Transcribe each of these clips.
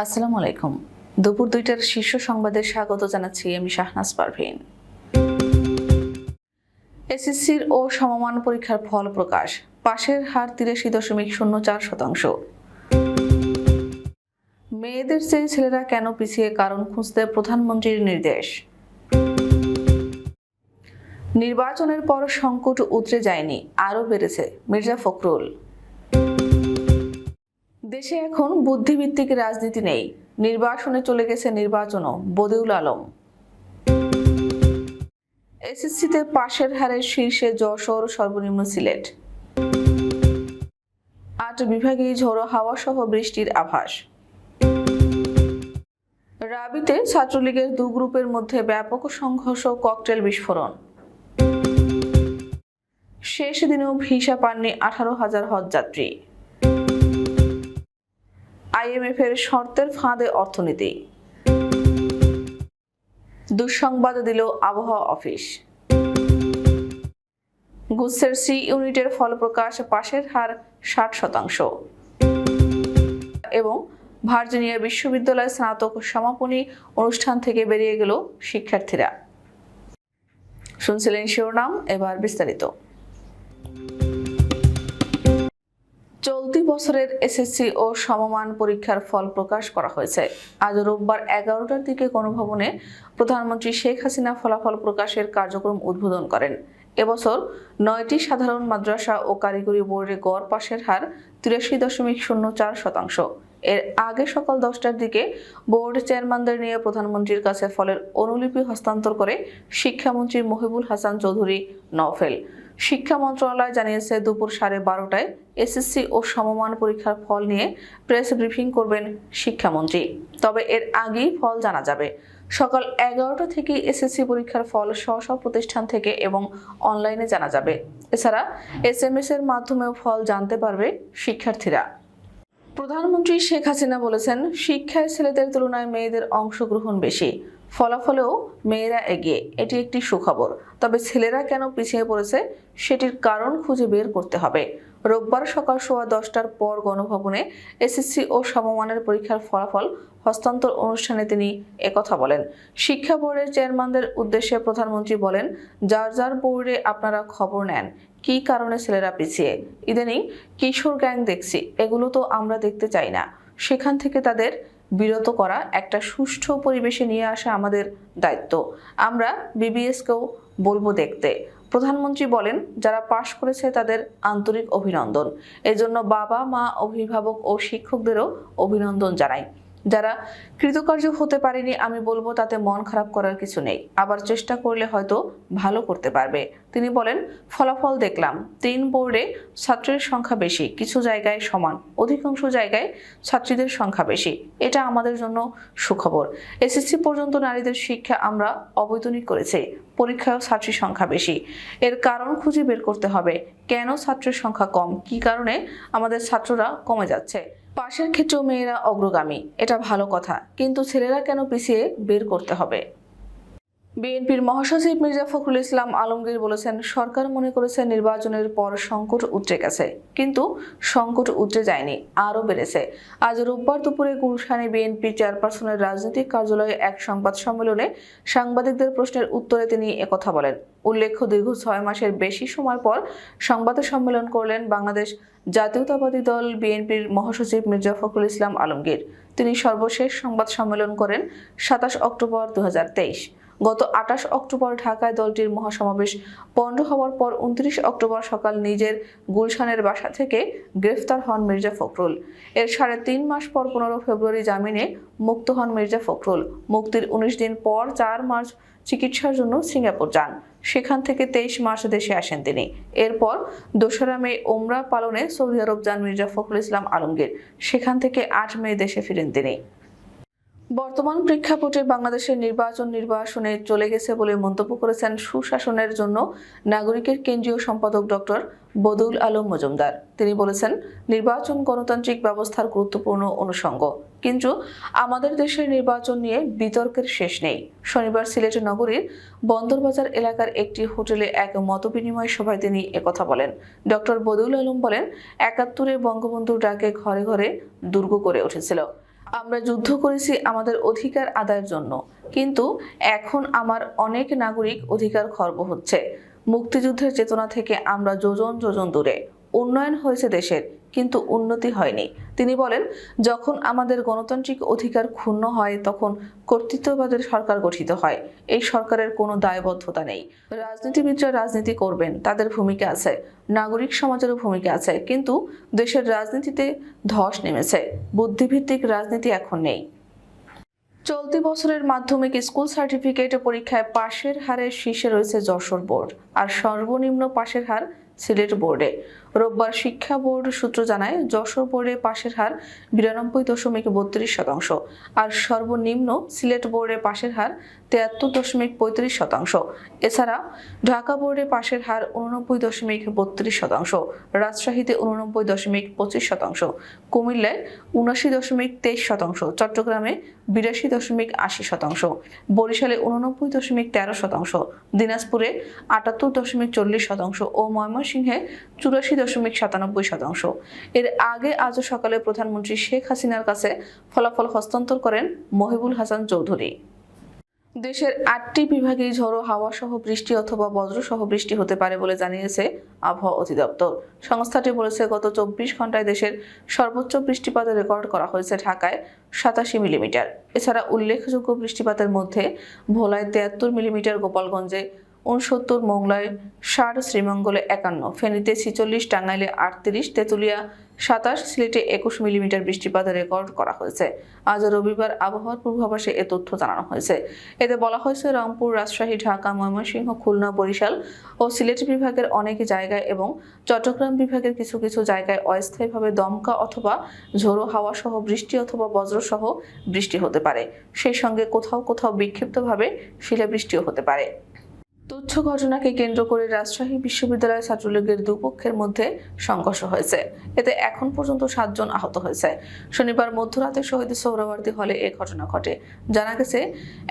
আসসালামু আলাইকুম। দুপুর দুইটার শীর্ষ সংবাদে স্বাগত জানাচ্ছি আমি শাহনাজ পারভিন। এসএসসির ও সমমান পরীক্ষার ফল প্রকাশ, পাশের হার তিরাশি দশমিক শূন্য চার শতাংশ। মেয়েদের চেয়ে ছেলেরা কেন পিছিয়ে কারণ খুঁজতে প্রধানমন্ত্রীর নির্দেশ। নির্বাচনের পর সংকট উতরে যায়নি, আরও বেড়েছে মির্জা ফখরুল। দেশে এখন বুদ্ধিভিত্তিক রাজনীতি নেই। নির্বাসনে চলে গেছে নির্বাচনও, বদিউল আলম। এসএসসিতে পাশের হারে শীর্ষে যশোর সর্বনিম্ন সিলেট। আট বিভাগে ঝোড়ো হাওয়া সহ বৃষ্টির আভাস। রাবিতে ছাত্রলীগের দু গ্রুপের মধ্যে ব্যাপক সংঘর্ষ, ককটেল বিস্ফোরণ। শেষ দিনেও ভিসা পাননি আঠারো হাজার হজযাত্রী। এর শর্তের ফাঁদে অর্থনীতি। দুঃসংবাদ দিল আবহাওয়া অফিস। গুসের সি ইউনিটের ফল প্রকাশ পাশের হার ষাট শতাংশ। এবং ভার্জিনিয়া বিশ্ববিদ্যালয় স্নাতক সমাপনী অনুষ্ঠান থেকে বেরিয়ে গেল শিক্ষার্থীরা। শুনছিলেন শিরোনাম, এবার বিস্তারিত। চলতি বছরের এসএসসি ও সমমান পরীক্ষার ফল প্রকাশ করা হয়েছে। আজ রোববার এগারোটার দিকে গণভবনে প্রধানমন্ত্রী শেখ হাসিনা ফলাফল প্রকাশের কার্যক্রম উদ্বোধন করেন। এবছর নয়টি সাধারণ মাদ্রাসা ও কারিগরি বোর্ডে গড় পাশের হার তিরাশি দশমিক শূন্য চার শতাংশ। এর আগে সকাল দশটার দিকে বোর্ড চেয়ারম্যানদের নিয়ে প্রধানমন্ত্রীর কাছে ফলের অনুলিপি হস্তান্তর করে শিক্ষামন্ত্রী মহিবুল হাসান চৌধুরী নফেল শিক্ষা মন্ত্রণালয় জানিয়েছে দুপুর সাড়ে বারোটায় এসএসসি ও সমমান পরীক্ষার ফল নিয়ে প্রেস ব্রিফিং করবেন শিক্ষামন্ত্রী। তবে এর আগেই ফল জানা যাবে। সকাল এগারোটা থেকে এসএসসি পরীক্ষার ফল স্ব স্ব প্রতিষ্ঠান থেকে এবং অনলাইনে জানা যাবে। এছাড়া এস এম এস এর মাধ্যমেও ফল জানতে পারবে শিক্ষার্থীরা। প্রধানমন্ত্রী শেখ হাসিনা বলেছেন, শিক্ষায় ছেলেদের তুলনায় মেয়েদের অংশগ্রহণ বেশি। ফলাফলেও মেয়েরা এগিয়ে, এটি একটি সুখবর। তবে ছেলেরা কেন পিছিয়ে পড়েছে, সেটির কারণ খুঁজে বের করতে হবে। রোববার সকাল সোয়া দশটার পর গণভবনে এসএসসি ও সমমানের পরীক্ষার ফলাফল হস্তান্তর অনুষ্ঠানে তিনি একথা বলেন। শিক্ষা বোর্ডের চেয়ারম্যানদের উদ্দেশ্যে প্রধানমন্ত্রী বলেন, যার যার বোর্ডে আপনারা খবর নেন কী কারণে ছেলেরা পিছিয়ে? ইদানিং কিশোর গ্যাং দেখছি, এগুলো তো আমরা দেখতে চাই না। সেখান থেকে তাদের বিরত করা একটা সুষ্ঠু পরিবেশে নিয়ে আসা আমাদের দায়িত্ব। আমরা বিবিএসকেও বলব দেখতে। প্রধানমন্ত্রী বলেন, যারা পাশ করেছে তাদের আন্তরিক অভিনন্দন। এজন্য বাবা, মা, অভিভাবক ও শিক্ষকদেরও অভিনন্দন জানাই। যারা কৃতকার্য হতে পারেনি, আমি বলব তাতে মন খারাপ করার কিছু নেই। আবার চেষ্টা করলে হয়তো ভালো করতে পারবে। তিনি বলেন, ফলাফল দেখলাম। তিন বোর্ডে ছাত্রের সংখ্যা বেশি, কিছু জায়গায় সমান, অধিকাংশ জায়গায় ছাত্রীদের সংখ্যা বেশি। এটা আমাদের জন্য সুখবর। এসএসসি পর্যন্ত নারীদের শিক্ষা আমরা অবৈতনিক করেছি পরীক্ষায় ছাত্রীর সংখ্যা বেশি। এর কারণ খুঁজে বের করতে হবে, কেন ছাত্রের সংখ্যা কম? কি কারণে আমাদের ছাত্ররা কমে যাচ্ছে? পাশের ক্ষেত্রেও মেয়েরা অগ্রগামী, এটা ভালো কথা। কিন্তু ছেলেরা কেন পিছিয়ে বের করতে হবে? বিএনপির মহাসচিব মির্জা ফখরুল ইসলাম আলমগীর বলেছেন, সরকার মনে করেছে নির্বাচনের পর সংকট উতরে গেছে। কিন্তু সংকট উতরে যায়নি, আরও বেড়েছে। আজ রোববার দুপুরে গুলশানে বিএনপি চেয়ারপারসনের রাজনৈতিক কার্যালয়ে এক সংবাদ সম্মেলনে সাংবাদিকদের প্রশ্নের উত্তরে তিনি একথা বলেন। উল্লেখ্য, দীর্ঘ ছয় মাসের বেশি সময় পর সংবাদ সম্মেলন করলেন বাংলাদেশ জাতীয়তাবাদী দল বিএনপির মহাসচিব মির্জা ফখরুল ইসলাম আলমগীর। তিনি সর্বশেষ সংবাদ সম্মেলন করেন সাতাশ অক্টোবর দু হাজার তেইশ। গত আঠাশ অক্টোবর ঢাকায় দলটির মহাসমাবেশ পণ্ড হওয়ার পর উনত্রিশ অক্টোবর সকাল নিজের গুলশানের বাসা থেকে গ্রেফতার হন মির্জা ফখরুল। এর সাড়ে তিন মাস পর পনেরো ফেব্রুয়ারি জামিনে মুক্ত হন মির্জা ফখরুল। মুক্তির উনিশ দিন পর চার মার্চ চিকিৎসার জন্য সিঙ্গাপুর যান। সেখান থেকে তেইশ মার্চ দেশে আসেন তিনি। এরপর দোসরা মে ওমরা পালনে সৌদি আরব যান মির্জা ফখরুল ইসলাম আলমগীর। সেখান থেকে আট মে দেশে ফিরেন তিনি। বর্তমান প্রেক্ষাপটে বাংলাদেশের নির্বাচন নির্বাসনে চলে গেছে বলে মন্তব্য করেছেন সুশাসনের জন্য নাগরিকের কেন্দ্রীয় সম্পাদক ডক্টর বদুল আলম মজুমদার। তিনি বলেছেন, নির্বাচন গণতান্ত্রিক ব্যবস্থার গুরুত্বপূর্ণ অনুষঙ্গ। কিন্তু আমাদের দেশের নির্বাচন নিয়ে বিতর্কের শেষ নেই। শনিবার সিলেট নগরীর বন্দরবাজার এলাকার একটি হোটেলে এক মতবিনিময় সভায় তিনি একথা বলেন। ডক্টর বদুল আলম বলেন, একাত্তরে বঙ্গবন্ধুর ডাকে ঘরে ঘরে দুর্গ করে উঠেছিল। আমরা যুদ্ধ করেছি আমাদের অধিকার আদায়ের জন্য। কিন্তু এখন আমার অনেক নাগরিক অধিকার খর্ব হচ্ছে। মুক্তিযুদ্ধের চেতনা থেকে আমরা যোজন যোজন দূরে। উন্নয়ন হয়েছে দেশের। কিন্তু উন্নতি হয়নি। তিনি বলেন, যখন আমাদের গণতান্ত্রিক অধিকার ক্ষুণ্ণ হয়, তখন কর্তৃত্ববাদের সরকার গঠিত হয়। এই সরকারের কোনো দায়বদ্ধতা নেই। রাজনীতিবিদরা রাজনীতি করবেন, তাদের ভূমিকা আছে। নাগরিক সমাজেরও ভূমিকা আছে। কিন্তু দেশের রাজনীতিতে ধস নেমেছে। বুদ্ধিভিত্তিক রাজনীতি এখন নেই। চলতি বছরের মাধ্যমিক স্কুল সার্টিফিকেট পরীক্ষায় পাশের হারের শীর্ষে রয়েছে যশোর বোর্ড। আর সর্বনিম্ন পাশের হার সিলেট বোর্ডে। রোববার শিক্ষা বোর্ড সূত্র জানায়, যশোর বোর্ডে পাশের হার বিরানব্বই দশমিক বত্রিশ শতাংশ আর সর্বনিম্ন সিলেট বোর্ডে পাশের হার তিয়াত্তর দশমিক পঁয়ত্রিশ শতাংশ। এছাড়া, ঢাকা বোর্ডে পাশের হার উননব্বই দশমিক বত্রিশ শতাংশ, রাজশাহীতে উননব্বই দশমিক পঁচিশ শতাংশ, কুমিল্লায় উনাশি দশমিক তেইশ শতাংশ, চট্টগ্রামে বিরাশি দশমিক আশি শতাংশ, বরিশালে উননব্বই দশমিক তেরো শতাংশ, দিনাজপুরে আটাত্তর দশমিক চল্লিশ শতাংশ ও ময়মনসিংহে চুরাশি দশমিক সাতানব্বই শতাংশ। এর আগে আজও সকালে প্রধানমন্ত্রী শেখ হাসিনার কাছে ফলাফল হস্তান্তর করেন মহিবুল হাসান চৌধুরী। দেশের আটটি বিভাগেই ঝড়ো হাওয়া সহ বৃষ্টি অথবা বজ্রসহ বৃষ্টি হতে পারে বলে জানিয়েছে আবহাওয়া অধিদপ্তর। সংস্থাটি বলেছে, গত চব্বিশ ঘন্টায় দেশের সর্বোচ্চ বৃষ্টিপাতের রেকর্ড করা হয়েছে ঢাকায় সাতাশি মিলিমিটার। এছাড়া উল্লেখযোগ্য বৃষ্টিপাতের মধ্যে ভোলায় তিয়াত্তর মিলিমিটার, গোপালগঞ্জে উনসত্তর মোংলায় ষাট শ্রীমঙ্গলে একান্ন, ফেনীতে ছিচল্লিশ, টাঙ্গাইলে আটত্রিশ, তেঁতুলিয়া সাতাশ, সিলেটে একুশ মিলিমিটার বৃষ্টিপাত রেকর্ড করা হয়েছে। আজ রবিবার আবহাওয়ার পূর্বাভাসে এ তথ্য জানানো হয়েছে। এতে বলা হয়েছে, রংপুর, রাজশাহী, ঢাকা, ময়মনসিংহ, খুলনা, বরিশাল ও সিলেট বিভাগের অনেক জায়গায় এবং চট্টগ্রাম বিভাগের কিছু কিছু জায়গায় অস্থায়ীভাবে দমকা অথবা ঝোড়ো হাওয়া সহ বৃষ্টি অথবা বজ্রসহ বৃষ্টি হতে পারে। সেই সঙ্গে কোথাও কোথাও বিক্ষিপ্তভাবে শিলাবৃষ্টিও হতে পারে। তুচ্ছ ঘটনাকে কেন্দ্র করে রাজশাহী বিশ্ববিদ্যালয় ছাত্রলীগের দুপক্ষের মধ্যে সংঘর্ষ হয়েছে। এতে এখন পর্যন্ত সাতজন আহত হয়েছে। শনিবার মধ্যরাতে শহীদ সৌরবর্তী হলে এ ঘটনা ঘটে। জানা গেছে,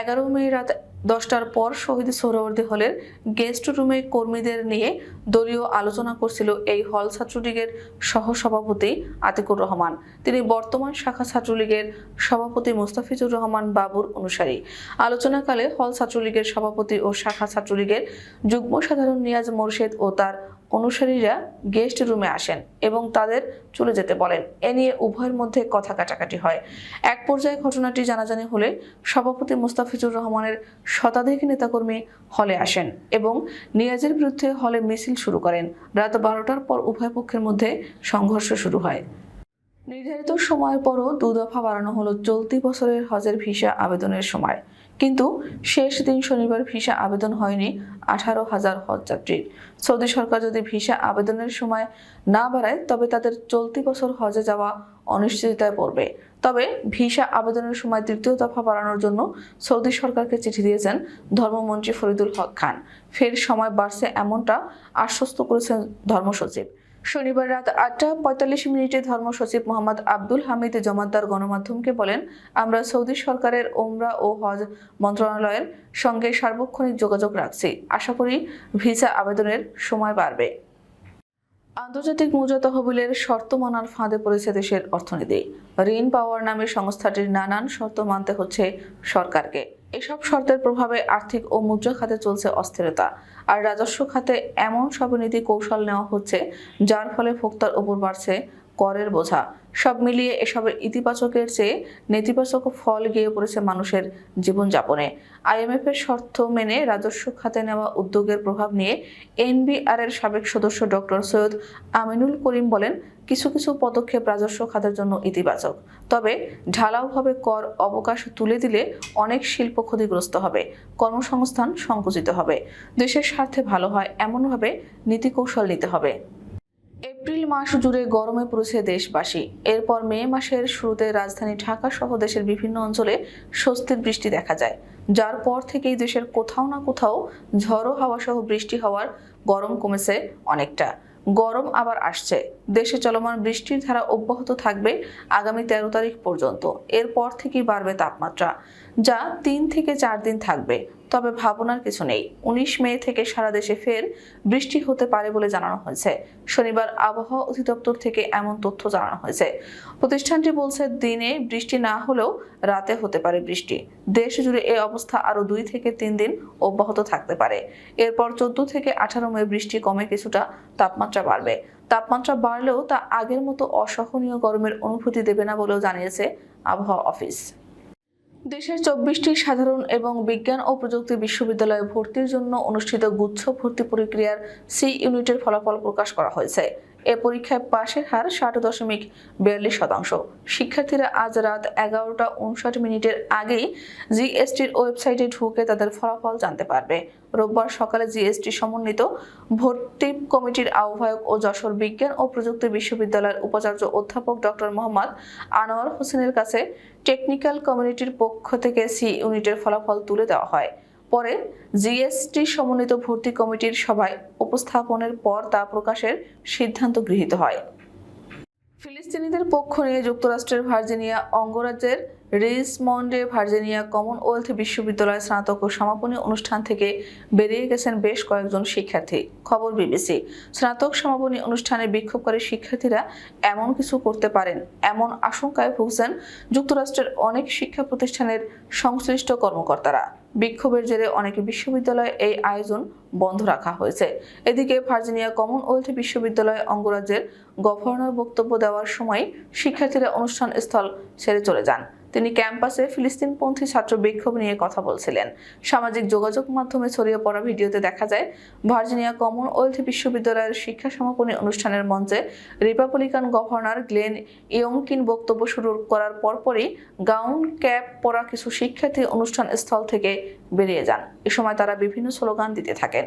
এগারো মে রাত দশটার পর শহীদ সৌরবর্তী হলের গেস্ট রুমে কর্মীদের নিয়ে দলীয় আলোচনা করছিল এই হল ছাত্রলীগের সহসভাপতি আতিকুর রহমান। তিনি বর্তমান শাখা ছাত্রলীগের সভাপতি মুস্তাফিজুর রহমান বাবুর অনুসারী। আলোচনাকালে হল ছাত্রলীগের সভাপতি ও শাখা ছাত্রলীগের যুগ্ম সাধারণ নিয়াজ মোর্শেদ ও তার অনুসারীরা গেস্ট রুমে আসেন এবং তাদের চলে যেতে বলেন। এ নিয়ে উভয়ের মধ্যে কথা কাটাকাটি হয়। এক পর্যায়ে ঘটনাটি জানাজানি হলে সভাপতি মুস্তাফিজুর রহমানের শতাধিক নেতাকর্মী হলে আসেন এবং নিয়াজের বিরুদ্ধে হলে মিছিল শুরু করেন। রাত বারোটার পর উভয় পক্ষের মধ্যে সংঘর্ষ শুরু হয়। নির্ধারিত সময়ের পরও দু দফা বাড়ানো হলো চলতি বছরের হজের ভিসা আবেদনের সময়। কিন্তু শেষ দিন শনিবার ভিসা আবেদন হয়নি আঠারো হাজার হজযাত্রীর সৌদি সরকার যদি ভিসা আবেদনের সময় না বাড়ায়, তবে তাদের চলতি বছর হজে যাওয়া অনিশ্চয়তায় পড়বে। তবে ভিসা আবেদনের সময় তৃতীয় দফা বাড়ানোর জন্য সৌদি সরকারকে চিঠি দিয়েছেন ধর্মমন্ত্রী ফরিদুল হক খান। ফের সময় বাড়ছে এমনটা আশ্বস্ত করেছেন ধর্মসচিব। শনিবার রাত আটটা পঁয়তাল্লিশ মিনিটে ধর্ম সচিব মোহাম্মদ আব্দুল হামিদ জমাদ্দার গণমাধ্যমকে বলেন, আমরা সৌদি সরকারের ওমরা ও হজ মন্ত্রণালয়ের সঙ্গে সার্বক্ষণিক যোগাযোগ রাখছি। আশা করি ভিসা আবেদনের সময় বাড়বে। আন্তর্জাতিক মুদ্রা তহবিলের শর্ত মানার ফাঁদে পড়েছে দেশের অর্থনীতি। ঋণ পাওয়ার নামে সংস্থাটির নানান শর্ত মানতে হচ্ছে সরকারকে। এসব শর্তের প্রভাবে আর্থিক ও মুদ্রা খাতে চলছে অস্থিরতা। আর রাজস্ব খাতে এমন সব নীতি কৌশল নেওয়া হচ্ছে, যার ফলে ভোক্তার উপর বাড়ছে করের বোঝা। সব মিলিয়ে এসবের ইতিবাচকের চেয়ে নেতিবাচক ফল গিয়ে পড়েছে মানুষের জীবনযাপনে। আইএমএফ এর শর্ত মেনে রাজস্ব খাতে নেওয়া উদ্যোগের প্রভাব নিয়ে এনবিআর এর সাবেক সদস্য ডক্টর সৈয়দ আমিনুল করিম বলেন কিছু কিছু পদক্ষেপ রাজস্ব খাতের জন্য ইতিবাচক। তবে ঢালাওভাবে কর অবকাশ তুলে দিলে অনেক শিল্প ক্ষতিগ্রস্ত হবে, কর্মসংস্থান সংকুচিত হবে। দেশের স্বার্থে ভালো হয় এমনভাবে নীতি কৌশল নিতে হবে। এপ্রিল মাস জুড়ে গরমে পড়েছে দেশবাসী। এরপর মে মাসের শুরুতে রাজধানী ঢাকা সহ দেশের বিভিন্ন অঞ্চলে স্বস্তির বৃষ্টি দেখা যায়। যার পর থেকেই দেশের কোথাও না কোথাও ঝড়ো হাওয়া সহ বৃষ্টি হওয়ার গরম কমেছে অনেকটা। গরম আবার আসছে। দেশে চলমান বৃষ্টির ধারা অব্যাহত থাকবে আগামী তেরো তারিখ পর্যন্ত। এরপর থেকেই বাড়বে তাপমাত্রা, যা তিন থেকে চার দিন থাকবে। তবে ভাবনার কিছু নেই। উনিশ মে থেকে সারা দেশে ফের বৃষ্টি হতে পারে বলে জানানো হয়েছে। শনিবার আবহাওয়া অধিদপ্তর থেকে এমন তথ্য জানানো হয়েছে। প্রতিষ্ঠানটি বলছে, দিনে বৃষ্টি না হলেও রাতে হতে পারে বৃষ্টি। দেশ জুড়ে এই অবস্থা আরও দুই থেকে তিন দিন অব্যাহত থাকতে পারে। এরপর চোদ্দ থেকে আঠারো মে বৃষ্টি কমে কিছুটা তাপমাত্রা বাড়বে। তাপমাত্রা বাড়লেও তা আগের মতো অসহনীয় গরমের অনুভূতি দেবে না বলেও জানিয়েছে আবহাওয়া অফিস। দেশের চব্বিশটি সাধারণ এবং বিজ্ঞান ও প্রযুক্তি বিশ্ববিদ্যালয়ে ভর্তির জন্য অনুষ্ঠিত গুচ্ছ ভর্তি প্রক্রিয়ার সি ইউনিটের ফলাফল প্রকাশ করা হয়েছে। এ পরীক্ষায় পাশের হার ষাট দশমিক বিয়াল্লিশ শতাংশ। শিক্ষার্থীরা আজ রাত এগারোটা উনষাট মিনিটের আগেই জিএসটির ওয়েবসাইটে ঢুকে তাদের ফলাফল জানতে পারবে। রোববার সকালে জিএসটি সমন্বিত ভর্তি কমিটির আহ্বায়ক ও যশোর বিজ্ঞান ও প্রযুক্তি বিশ্ববিদ্যালয়ের উপাচার্য অধ্যাপক ডক্টর মোহাম্মদ আনোয়ার হোসেনের কাছে টেকনিক্যাল কমিউনিটির পক্ষ থেকে সি ইউনিটের ফলাফল তুলে দেওয়া হয়। পরে জিএসটি সমন্বিত ভর্তি কমিটির সভায় উপস্থাপনের পর তা প্রকাশের সিদ্ধান্ত গৃহীত হয়। ফিলিস্তিনিদের পক্ষ নিয়ে যুক্তরাষ্ট্রের ভার্জিনিয়া অঙ্গরাজ্যের রিসমন্ডে ভার্জিনিয়া কমনওয়েলথ বিশ্ববিদ্যালয় স্নাতক ও সমাপনী অনুষ্ঠান থেকে বেরিয়ে গেছেন বেশ কয়েকজন শিক্ষার্থী। খবর বিবিসি। স্নাতক সমাপনী অনুষ্ঠানে বিক্ষোভকারী শিক্ষার্থীরা এমন কিছু করতে পারেন, এমন আশঙ্কায় ভুগছেন যুক্তরাষ্ট্রের অনেক শিক্ষা প্রতিষ্ঠানের সংশ্লিষ্ট কর্মকর্তারা। বিক্ষোভের জেরে অনেক বিশ্ববিদ্যালয়ে এই আয়োজন বন্ধ রাখা হয়েছে। এদিকে ভার্জিনিয়া কমনওয়েলথ বিশ্ববিদ্যালয় অঙ্গরাজ্যের গভর্নর বক্তব্য দেওয়ার সময় শিক্ষার্থীরা অনুষ্ঠান স্থল ছেড়ে চলে যান। তিনি ক্যাম্পাসে ফিলিস্তিনপন্থী ছাত্র বিক্ষোভ নিয়ে কথা বলছিলেন। সামাজিক যোগাযোগ মাধ্যমে ছড়িয়ে পড়া ভিডিওতে দেখা যায়, ভার্জিনিয়া কমনওয়েলথ বিশ্ববিদ্যালয়ের শিক্ষা সমাপনী অনুষ্ঠানের মঞ্চে রিপাবলিকান গভর্নর গ্লেন ইয়ংকিন বক্তব্য শুরু করার পরপরই গাউন, ক্যাপ পরা কিছু শিক্ষার্থী অনুষ্ঠান স্থল থেকে বেরিয়ে যান। এ সময় তারা বিভিন্ন স্লোগান দিতে থাকেন।